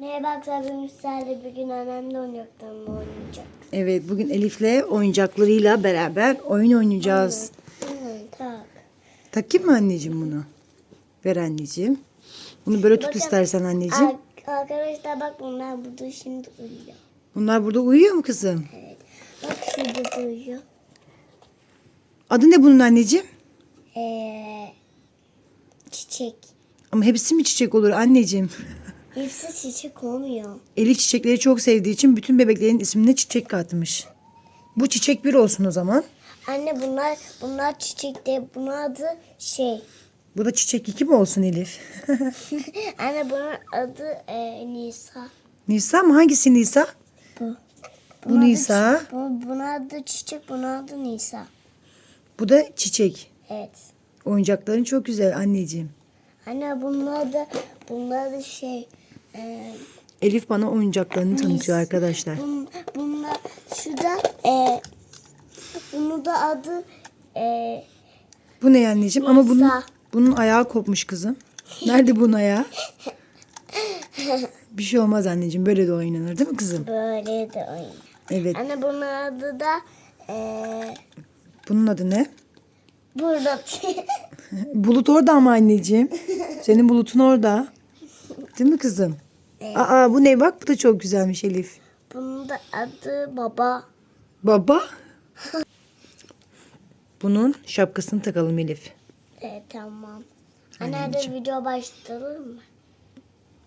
Merhaba arkadaşlar sizlerle bir gün annemle oyuncaklarımla oynayacak. Evet bugün Elif'le oyuncaklarıyla beraber oyun oynayacağız. Hı, tak. Takayım mı anneciğim bunu? Ver anneciğim. Bunu böyle tut Bakın, istersen anneciğim. Ar- arkadaşlar bak bunlar burada şimdi uyuyor. Bunlar burada uyuyor mu kızım? Evet. Bak şurada da uyuyor. Adı ne bunun anneciğim? Ee, çiçek. Ama hepsi mi çiçek olur anneciğim? Hepsi çiçek olmuyor. Elif çiçekleri çok sevdiği için bütün bebeklerin ismine çiçek katmış. Bu çiçek bir olsun o zaman. Anne bunlar bunlar çiçek de bunun adı şey. Bu da çiçek iki mi olsun Elif? Anne bunun adı e, Nisa. Nisa mı? Hangisi Nisa? Bu. Bu Bunun adı Nisa. çi- Bu, bunun adı çiçek, bunun adı Nisa. Bu da çiçek. Evet. Oyuncakların çok güzel anneciğim. Anne bunlar da bunlar da şey e, Elif bana oyuncaklarını tanıtıyor arkadaşlar. bun, bunlar şurada e, bunu da adı e, Bu ne anneciğim? Ama bunun Nisa. bunun ayağı kopmuş kızım. Nerede bunun ayağı? Bir şey olmaz anneciğim. Böyle de oynanır değil mi kızım? böyle de oyun. Evet. Anne bunun adı da e, Bunun adı ne? burada Bulut orada ama anneciğim. Senin bulutun orada. Değil mi kızım? Aa bu ne bak bu da çok güzelmiş Elif. bunun da adı baba. Baba. Bunun şapkasını takalım Elif. E, tamam. Anne hadi video başlayalım mı?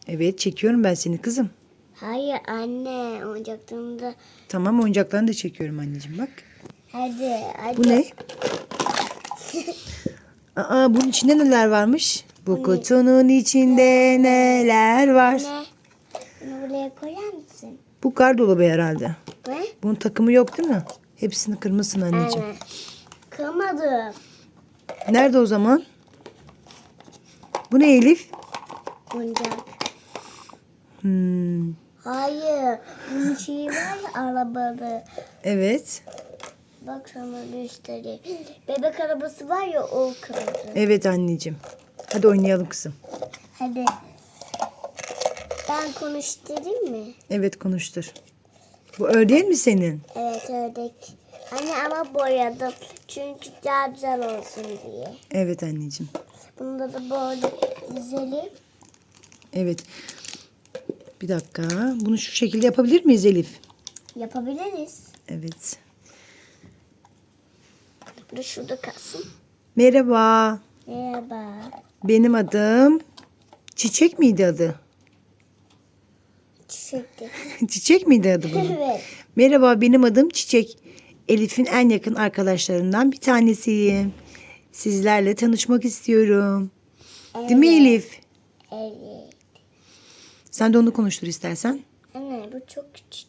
Evet çekiyorum ben seni kızım. Hayır anne oyuncaklarında Tamam oyuncaklarını da çekiyorum anneciğim bak. hadi hadi. Bu ne? Aa bunun içinde neler varmış? Bu kutunun içinde neler var? Ne? Bunu buraya koyar mısın? Bu gardolabı herhalde. Ne? Bunun takımı yok değil mi? Hepsini kırmışsın anneciğim. Anne. Kırmadım. Nerede o zaman? Bu ne Elif? Oyuncak. Hmm, Hayır. Bunun şeyi var ya arabalı. evet. Bak sana göstereyim. Bebek arabası var ya o kırıldı. Evet anneciğim. Hadi oynayalım kızım. Hadi. Ben konuşturayım mı? Evet konuştur. Bu ördeğin mi senin? Evet ördek. Anne ama boyadım. Çünkü daha güzel olsun diye. Evet anneciğim. Bunda da böyle dizelim. Evet. Bir dakika. Bunu şu şekilde yapabilir miyiz Elif? Yapabiliriz. Evet. Şurada kalsın. Merhaba. Merhaba. Benim adım Çiçek miydi adı? Çiçekti. Çiçek miydi adı bunun? evet. Merhaba benim adım Çiçek. Elif'in en yakın arkadaşlarından bir tanesiyim. Sizlerle tanışmak istiyorum. Değil mi Elif? Evet. Sen de onu konuştur istersen. Anne bu çok küçük.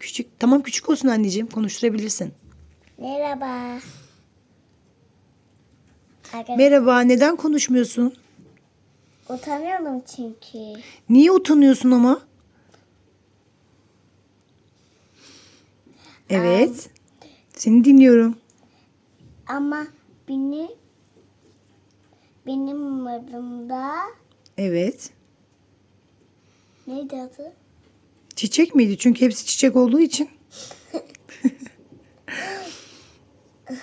Küçük. Tamam küçük olsun anneciğim. Konuşturabilirsin. Merhaba. Arkadaşlar Merhaba. Neden konuşmuyorsun? utanıyorum çünkü. Niye utanıyorsun ama? Evet. Seni dinliyorum. Ama benim benim adımda Evet. neydi adı? Çiçek miydi? Çünkü hepsi çiçek olduğu için.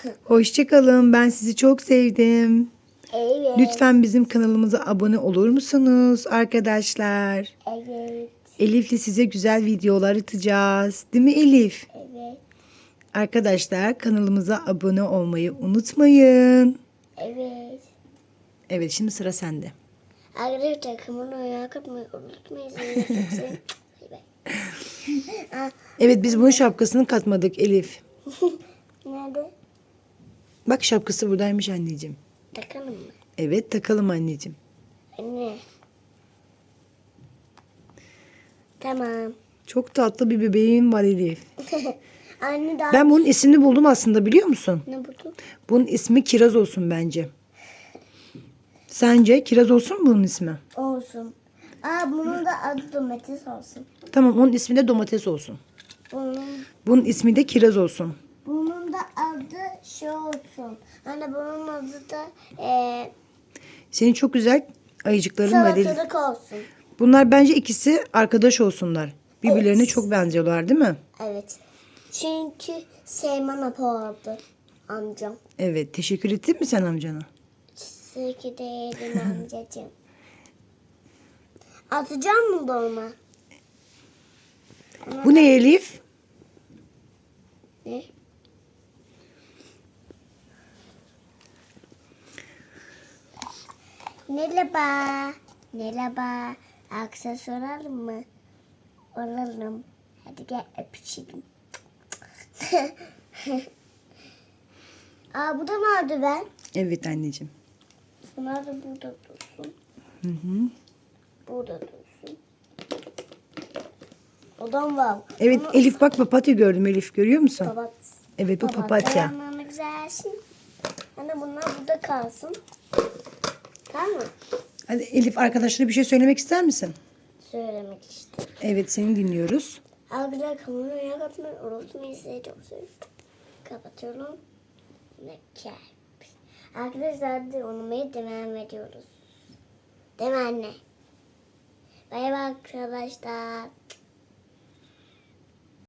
Hoşçakalın. Ben sizi çok sevdim. Evet. Lütfen bizim kanalımıza abone olur musunuz arkadaşlar? Evet. Elif'le size güzel videolar atacağız. Değil mi Elif? Evet. Arkadaşlar kanalımıza abone olmayı unutmayın. Evet. Evet şimdi sıra sende. Arkadaşlar takımın oyuna katmayı unutmayın. Evet biz bunun şapkasını katmadık Elif. Nerede? Bak şapkası buradaymış anneciğim. Takalım mı? Evet takalım anneciğim. Anne. Tamam. Çok tatlı bir bebeğim var Elif. Anne daha Ben bunun ismini buldum aslında biliyor musun? ne buldun? Bunun ismi Kiraz olsun bence. Sence Kiraz olsun mu bunun ismi? Olsun. Aa bunun da adı domates olsun. Tamam onun ismi de domates olsun. Bunun Bunun ismi de Kiraz olsun. Şey olsun. Anne bunun adı da eee Senin çok güzel ayıcıkların var Elif. salatalık olsun. Bunlar bence ikisi arkadaş olsunlar. Birbirlerine Evet. çok benziyorlar değil mi? Evet. Çünkü Seyman Apo amcam. Evet. Teşekkür ettin mi sen amcana? Teşekkür ederim amcacığım. Atacağım mı dolma? Bu ne Elif? Ne? Merhaba. Merhaba. Aksesuar alalım mı? Alalım. Hadi gel öpüşelim. Aa bu da merdiven. Evet anneciğim. Bunlar da burada dursun. Hı hı. Burada dursun. Odam var. Evet Bunu- Elif bak papatya gördüm Elif görüyor musun? Papat. Evet bu papatya. Dayanmamı güzelsin. Anne bunlar burada kalsın. Tamam mı? Hadi Elif arkadaşlara bir şey söylemek ister misin? Söylemek istedim. Evet seni dinliyoruz. Arkadaşlar kamerayı kapatmayı unutmayın. Size çok seviyorum. Kapatıyorum. Ne kalp. Arkadaşlar hadi olmaya devam ediyoruz. Değil mi anne? Bay bay arkadaşlar.